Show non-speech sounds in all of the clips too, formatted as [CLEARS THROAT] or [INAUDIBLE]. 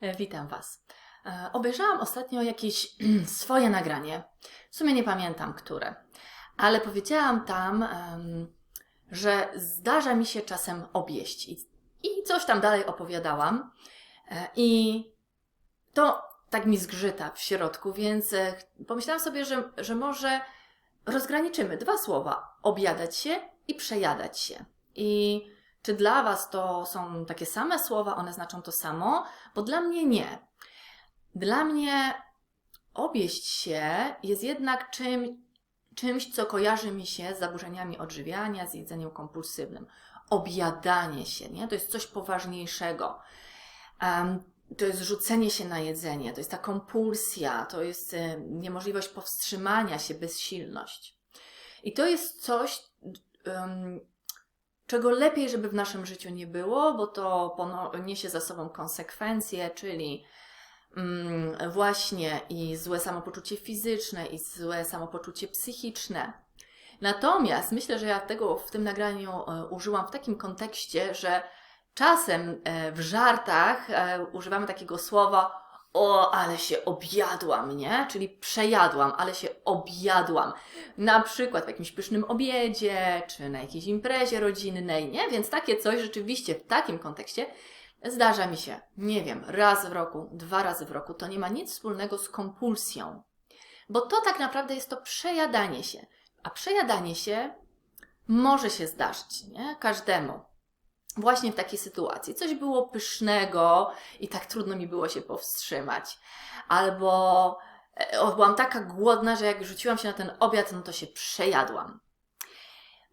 E, Witam Was. E, Obejrzałam ostatnio jakieś [CLEARS THROAT] swoje nagranie. W sumie nie pamiętam, które. Ale powiedziałam tam, że zdarza mi się czasem obieść. I, coś tam dalej opowiadałam. E, I to tak mi zgrzyta w środku, więc pomyślałam sobie, że, że może rozgraniczymy dwa słowa: objadać się i przejadać się. I czy dla Was to są takie same słowa, one znaczą to samo? Bo dla mnie nie. Dla mnie obieść się jest jednak czym, czymś, co kojarzy mi się z zaburzeniami odżywiania, z jedzeniem kompulsywnym. Objadanie się, nie? To jest coś poważniejszego. Em, to jest rzucenie się na jedzenie, to jest ta kompulsja, to jest e, niemożliwość powstrzymania się, bezsilność. I to jest coś, em, czego lepiej, żeby w naszym życiu nie było, bo to niesie za sobą konsekwencje, czyli mm, właśnie i złe samopoczucie fizyczne, i złe samopoczucie psychiczne. Natomiast myślę, że ja tego w tym nagraniu e, użyłam w takim kontekście, że czasem e, w żartach e, używamy takiego słowa o, ale się objadłam, nie? Czyli przejadłam, ale się objadłam. Na przykład w jakimś pysznym obiedzie, czy na jakiejś imprezie rodzinnej, nie? Więc takie coś rzeczywiście w takim kontekście zdarza mi się, nie wiem, raz w roku, dwa razy w roku. To nie ma nic wspólnego z kompulsją. Bo to tak naprawdę jest to przejadanie się. A przejadanie się może się zdarzyć, nie? Każdemu. Właśnie w takiej sytuacji. Coś było pysznego i tak trudno mi było się powstrzymać. Albo e, byłam taka głodna, że jak rzuciłam się na ten obiad, no to się przejadłam.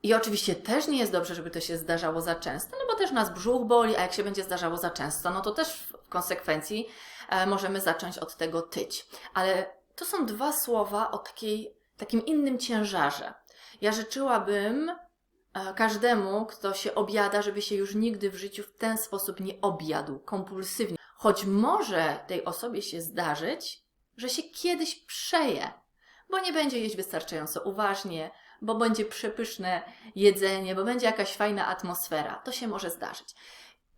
I oczywiście też nie jest dobrze, żeby to się zdarzało za często, no bo też nas brzuch boli, a jak się będzie zdarzało za często, no to też w konsekwencji e, możemy zacząć od tego tyć. Ale to są dwa słowa o takiej, takim innym ciężarze. Ja życzyłabym każdemu, kto się objada, żeby się już nigdy w życiu w ten sposób nie objadł, kompulsywnie. Choć może tej osobie się zdarzyć, że się kiedyś przeje, bo nie będzie jeść wystarczająco uważnie, bo będzie przepyszne jedzenie, bo będzie jakaś fajna atmosfera. To się może zdarzyć.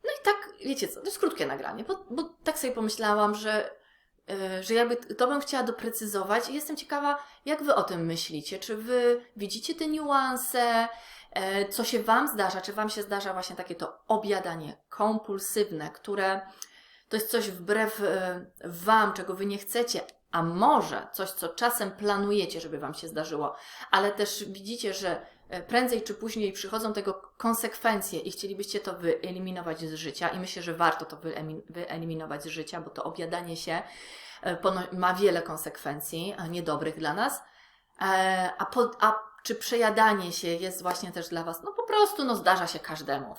No i tak, wiecie co, to jest krótkie nagranie, bo, bo tak sobie pomyślałam, że, yy, że jakby to bym chciała doprecyzować i jestem ciekawa, jak wy o tym myślicie. Czy wy widzicie te niuanse, co się wam zdarza? Czy wam się zdarza właśnie takie to objadanie kompulsywne, które to jest coś wbrew yy, wam, czego wy nie chcecie, a może coś, co czasem planujecie, żeby Wam się zdarzyło, ale też widzicie, że e, prędzej czy później przychodzą tego konsekwencje i chcielibyście to wyeliminować z życia i myślę, że warto to wyeliminować z życia, bo to objadanie się e, ma wiele konsekwencji e, niedobrych dla nas. E, A, po, a czy przejadanie się jest właśnie też dla Was? No po prostu, no zdarza się każdemu.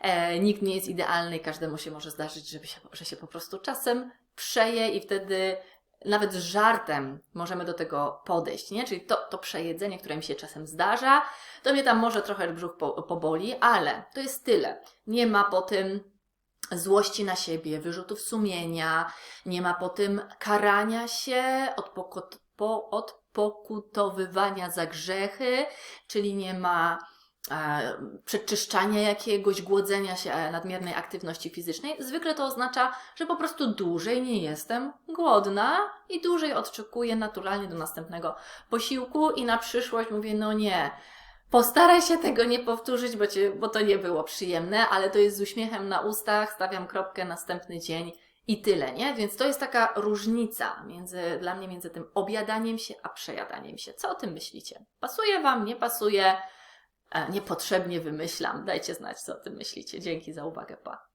E, nikt nie jest idealny i każdemu się może zdarzyć, żeby się, że się po prostu czasem przeje i wtedy nawet z żartem możemy do tego podejść, nie? Czyli to, to przejedzenie, które mi się czasem zdarza, to mnie tam może trochę brzuch po, poboli, ale to jest tyle. Nie ma po tym złości na siebie, wyrzutów sumienia, nie ma po tym karania się, odpokut, po, odpokutowywania za grzechy, czyli nie ma e, przeczyszczania jakiegoś, głodzenia się e, nadmiernej aktywności fizycznej, zwykle to oznacza, że po prostu dłużej nie jestem głodna i dłużej odczekuję naturalnie do następnego posiłku i na przyszłość mówię, no nie, postaraj się tego nie powtórzyć, bo, cię, bo to nie było przyjemne, ale to jest z uśmiechem na ustach, stawiam kropkę następny dzień i tyle, nie? Więc to jest taka różnica między, dla mnie między tym objadaniem się, a przejadaniem się. Co o tym myślicie? Pasuje Wam, nie pasuje? E, Niepotrzebnie wymyślam. Dajcie znać, co o tym myślicie. Dzięki za uwagę. Pa.